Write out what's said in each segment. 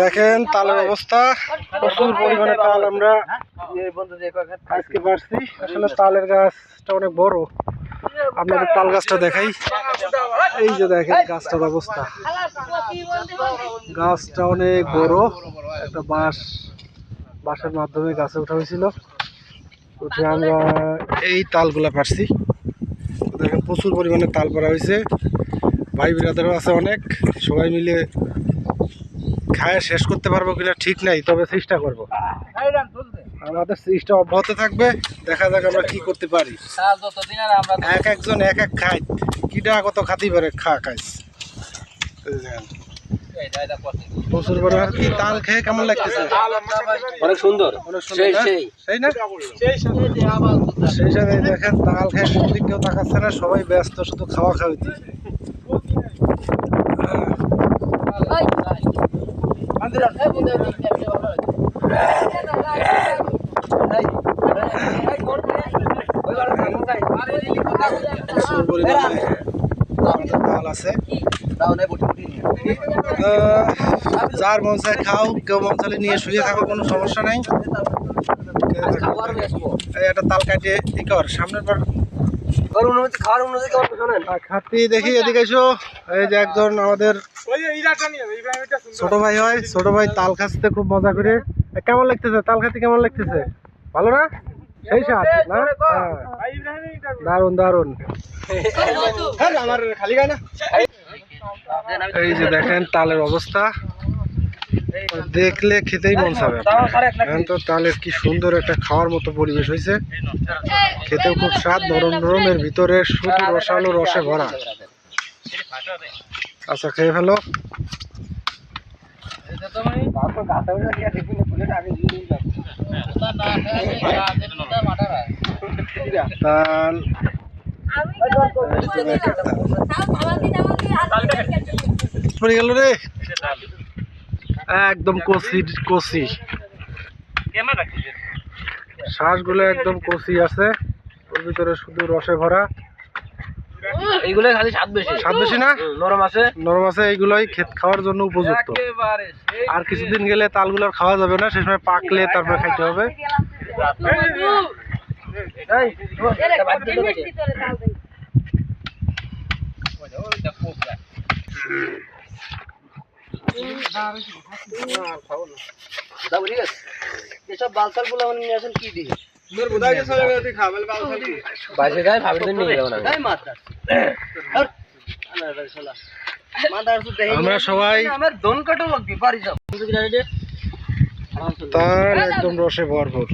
দেখেন তালের অবস্থা। প্রচুর পরিমাণে তাল আমরা আজকে পারছি আসলে তালের গাছটা অনেক বড়। আপনাদের তাল গাছটা দেখাই। এই যে দেখেন গাছটার অবস্থা। গাছটা অনেক বড়। একটা বাঁশ বাঁশের মাধ্যমে গাছে উঠা হয়েছিল। উঠে আমরা এই তালগুলা পারছি দেখেন প্রচুর পরিমাণে তাল পারা হয়েছে। ভাই বিরাদেরও আছে অনেক। সবাই মিলে খায় শেষ করতে পারব কিনা ঠিক নাই তবে চেষ্টা করব। আমাদের চেষ্টা অব্যাহত থাকবে দেখা যাক আমরা কি করতে পারি। এক একজন এক এক খাই কিটা কত খাতেই পারে খা খাইস। এই প্রচুর কি তাল খেয়ে কেমন লাগতেছে? অনেক সুন্দর? সেই। সেই। না? সেই সাথে দেখেন তাল খেয়ে কোন দিক কেউ তাকাচ্ছে না সবাই ব্যস্ত শুধু খাওয়া খাওয়াইতে প্রচুর পরিমাণে আমাদের তাল আছে যার মন চায় খাও কেউ মন চাইলে নিয়ে শুয়ে থাকো কোনো সমস্যা নাই। এই একটা তাল কাটিয়ে ই কর সামনের বার খাওয়ার অনুমতি কেমন শোনেন। খাতি দেখি এদিকে এসো। এই যে একজন আমাদের ছোট ভাই হয় ছোট ভাই তাল খাচ্ছে খুব মজা করে। কেমন লাগতেছে? তাল খাতে কেমন লাগতেছে? ভালো না? সেই সাথ না? হ্যাঁ। দারুণ দারুণ আমার খালি গায় না? এই যে দেখেন তালের অবস্থা। দেখলে খেতেই মন চাবে এখন তো তালের কি সুন্দর একটা খাওয়ার মতো পরিবেশ হয়েছে। খেতেও খুব স্বাদ নরম নরম এর ভিতরে শুধু রসালো রসে ভরা। আচ্ছা খেয়ে ফেলো। তাল। পড়ে গেল রে। একদম কচি কচি শ্বাসগুলো একদম কচি আছে। ওর ভিতরে শুধু রসে ভরা। এইগুলো খালি স্বাদ বেশি। স্বাদ বেশি না? নরম আছে। নরম আছে এইগুলোই ক্ষেত খাওয়ার জন্য উপযুক্ত। আর কিছুদিন গেলে তালগুলো আর খাওয়া যাবে না সে সময় পাকলে তারপরে খাইতে হবে। এই, এসব বালসালগুলো আমার নিয়ে আসেন কি দিয়ে আমরা সবাই তার একদম রসে ভরপুর।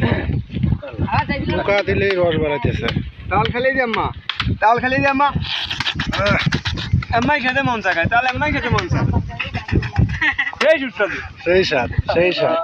মুখা দিলেই রস বাড়াইতেছে। তাল খেলে দি আম্মা। তাল খেলে দি আম্মা। আম্মাই খেতে মন চায়, তাহলে আম্মাই খেতে মন চায়। সেই স্বাদ সেই স্বাদ।